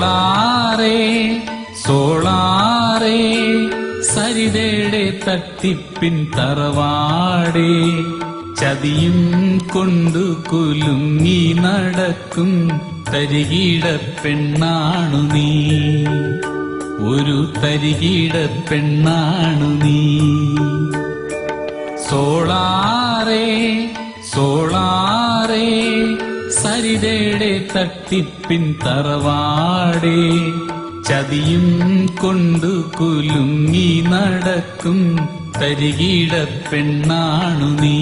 സോളാറേ സോളാറേ സരിതയുടെ തട്ടിപ്പിൻ തറവാടേ ചതിയും കൊണ്ടു കുലുങ്ങി നടക്കും തരികിട പെണ്ണാണു നീ. ഒരു തരികിട പെണ്ണാണു നീ. സോളാറേ സോളാറേ സരിതയുടെ തട്ടിപ്പിൻ തറവാടേ. ചതിയും കൊണ്ടു കുലുങ്ങി നടക്കും തരികീട പെണ്ണാണു നീ.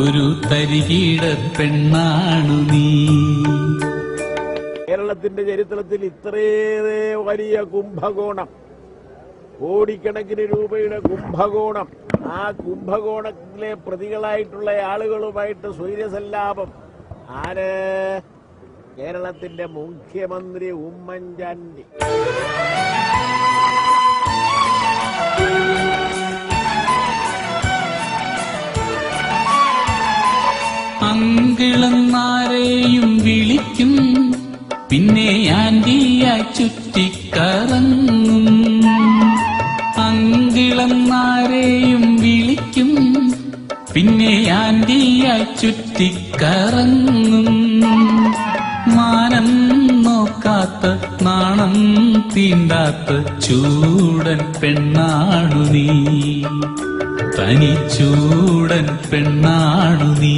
ഒരു തരികീട പെണ്ണാണു നീ. കേരളത്തിന്റെ ചരിത്രത്തിൽ ഇത്രയേറെ വലിയ കുംഭകോണം കോടിക്കണക്കിന് രൂപയുടെ കുംഭകോണം. ആ കുംഭകോണത്തിലെ പ്രതികളായിട്ടുള്ള ആളുകളുമായിട്ട് സ്വൈര്യസല്ലാപം ആര്? കേരളത്തിന്റെ മുഖ്യമന്ത്രി ഉമ്മൻചാണ്ടി. അങ്കിളന്നാരെയും വിളിക്കും. പിന്നെ ആന്റിയായി ചുറ്റിക്കറങ്ങും ചുറ്റിക്കറങ്ങും. മാനം നോക്കാത്ത നാണം തീണ്ടാത്ത ചൂടൻ പെണ്ണാണു നീ. തനിച്ചൂടൻ പെണ്ണാണു നീ.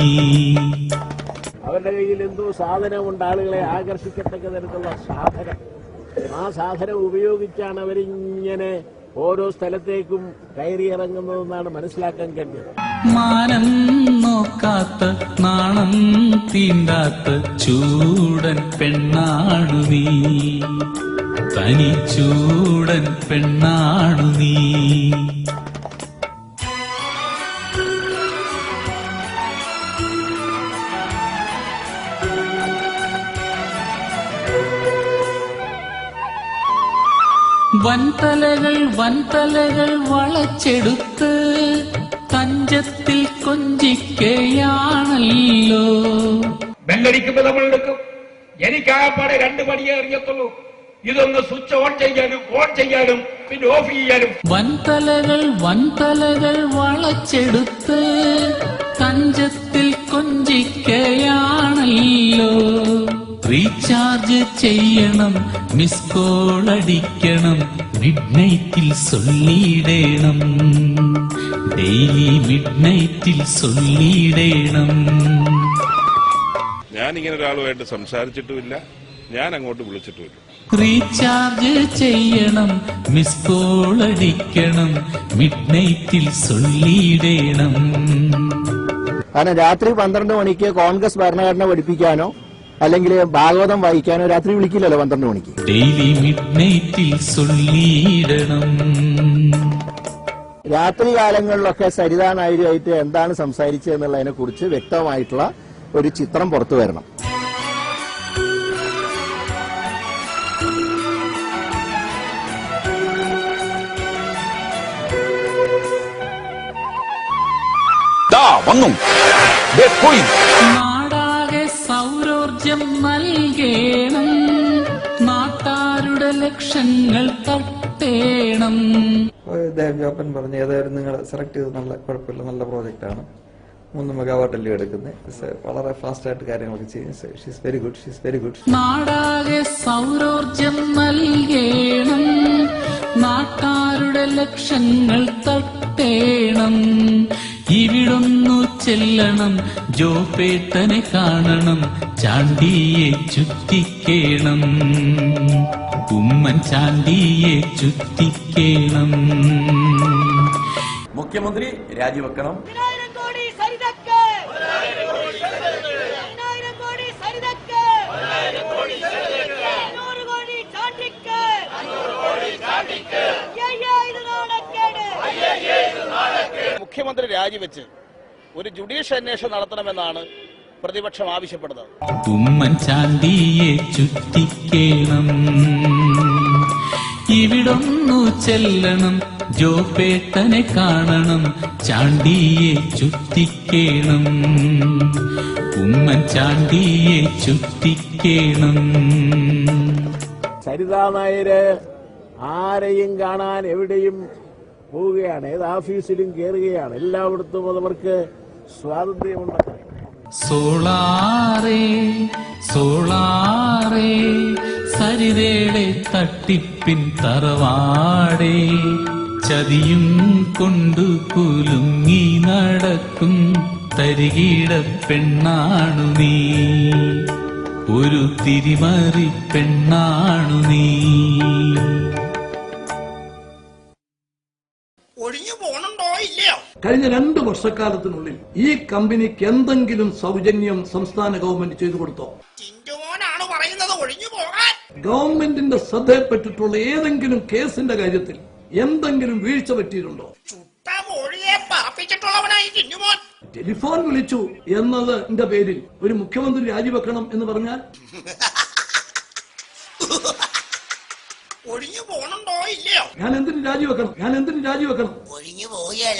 അവരുടെ കയ്യിൽ എന്തോ സാധനമുണ്ട്. ആളുകളെ ആകർഷിക്കത്തക്ക തരത്തിലുള്ള സാധനം. ആ സാധനം ഉപയോഗിച്ചാണ് അവരിങ്ങനെ ഓരോ സ്ഥലത്തേക്കും കയറി കയറിയിറങ്ങുന്നതെന്നാണ് മനസ്സിലാക്കാൻ കഴിഞ്ഞത്. മാനം നോക്കാത്ത നാണം തീണ്ടാത്ത ചൂടൻ പെണ്ണാണു നീ. തനി ചൂടൻ പെണ്ണാണു നീ. വൻതലകൾ വൻതലകൾ വളച്ചെടുത്ത് തഞ്ചത്തിൽ കൊഞ്ചിക്കയാണല്ലോ. ബെല്ലടിക്കുമ്പോ നമ്മൾ എടുക്കും എനിക്കാകപ്പാടെ രണ്ട് പണിയേ അറിയത്തുള്ളൂ. ഇതൊന്ന് സ്വിച്ച് ഓൺ ചെയ്യാനും ഓൺ ചെയ്യാനും പിന്നെ ഓഫ് ചെയ്യാനും. വൻതലകൾ വൻതലകൾ വളച്ചെടുത്ത് തഞ്ചത്തിൽ കൊഞ്ചിക്കയാണല്ലോ. റീചാർജ് ചെയ്യണം മിസ് കോൾ അടിക്കണം മിഡ് നൈറ്റിൽ സൊല്ലിടണം ഡെയിലി മിഡ് നൈറ്റിൽ സൊല്ലിടണം ഞാൻ ഇങ്ങനെ ഒരാളുമായിട്ട് സംസാരിച്ചിട്ടുമില്ല. ഞാൻ അങ്ങോട്ട് വിളിച്ചിട്ടുമില്ല. റീചാർജ് ചെയ്യണം മിസ് കോൾ അടിക്കണം മിഡ് നൈറ്റിൽ സൊല്ലിയിടേണം. കാരണം രാത്രി പന്ത്രണ്ട് മണിക്ക് കോൺഗ്രസ് ഭരണഘടന പഠിപ്പിക്കാനോ അല്ലെങ്കിൽ ഭാഗവതം വായിക്കാനോ രാത്രി വിളിക്കില്ലല്ലോ പന്ത്രണ്ട് മണിക്ക്. ഡെയിലി മിഡ് നൈറ്റിൽ സൊല്ലിടണം രാത്രി കാലങ്ങളിലൊക്കെ സരിതാ നായിഡുമായിട്ട് എന്താണ് സംസാരിച്ചത് എന്നുള്ളതിനെ കുറിച്ച് വ്യക്തമായിട്ടുള്ള ഒരു ചിത്രം പുറത്തു വരണം. വന്നു. പോയി. നാടാകെ സൗരോർജം നൽകേണം. നാട്ടാരുടെ ലക്ഷങ്ങൾ തട്ടേണം. ദേവ്യാപ്പൻ പറഞ്ഞു ഏതായാലും നിങ്ങൾ സെലക്ട് ചെയ്ത് നല്ല കുഴപ്പമില്ല നല്ല പ്രോജക്റ്റ് ആണ്. മൂന്ന് മെഗാവാട്ടല്ലേ എടുക്കുന്നത് വളരെ ഫാസ്റ്റ് ആയിട്ട് കാര്യങ്ങളൊക്കെ ചെയ്യും she's very good she's very good നാടാകെ സൗരോർജം നൽകേണം. നാട്ടാരുടെ ലക്ഷങ്ങൾ തട്ടേണം. ഇവിടൊന്നു ചെല്ലണം ജോപേട്ടനെ കാണണം ചാണ്ടിയെ ചുറ്റിക്കേണം. ഉമ്മൻ ചാണ്ടിയെ ചുറ്റിക്കേണം. മുഖ്യമന്ത്രി രാജിവെക്കണം. മുഖ്യമന്ത്രി രാജിവെച്ച് ഒരു ജുഡീഷ്യൽ അന്വേഷണം നടത്തണമെന്നാണ് പ്രതിപക്ഷം ആവശ്യപ്പെടുന്നത്. ഉമ്മൻ ചാണ്ടിയെ ചുറ്റിക്കേണം. ഇവിടൊന്നു ചെല്ലണം. ജോപേട്ടനെ കാണണം. ചാണ്ടിയെ ചുറ്റിക്കേണം. ഉമ്മൻചാണ്ടിയെ ചുറ്റിക്കേണം. സരിതാ നായര് ആരെയും കാണാൻ എവിടെയും പോവുകയാണ്. ഏത് ഓഫീസിലും കയറുകയാണ് എല്ലായിടത്തും അവർക്ക് സ്വാതന്ത്ര്യമുണ്ട് സോളാറേ സോളാറേ സരിതേടെ തട്ടിപ്പിൻ തറവാടേ ചതിയും കൊണ്ടു കുലുങ്ങി നടക്കും തരികിട പെണ്ണാണു നീ. ഒരു തിരിമറി പെണ്ണാണു നീ. കഴിഞ്ഞ രണ്ട് വർഷക്കാലത്തിനുള്ളിൽ ഈ കമ്പനിക്ക് എന്തെങ്കിലും സൗജന്യം സംസ്ഥാന ഗവൺമെന്റ് ചെയ്തു കൊടുത്തോ? ഗവൺമെന്റിന്റെ ശ്രദ്ധയിൽപ്പെട്ടിട്ടുള്ള ഏതെങ്കിലും കേസിന്റെ കാര്യത്തിൽ എന്തെങ്കിലും വീഴ്ച പറ്റിയിട്ടുണ്ടോ? ടെലിഫോൺ വിളിച്ചു എന്നതിന്റെ പേരിൽ ഒരു മുഖ്യമന്ത്രി രാജിവെക്കണം എന്ന് പറഞ്ഞാൽ? ഒഴിഞ്ഞു പോണുണ്ടോ ഇല്ലയോ? ഞാൻ എന്തിനു രാജിവെക്കണം? ഞാൻ എന്തിനു രാജിവെക്കണം? ഒഴിഞ്ഞു പോയാൽ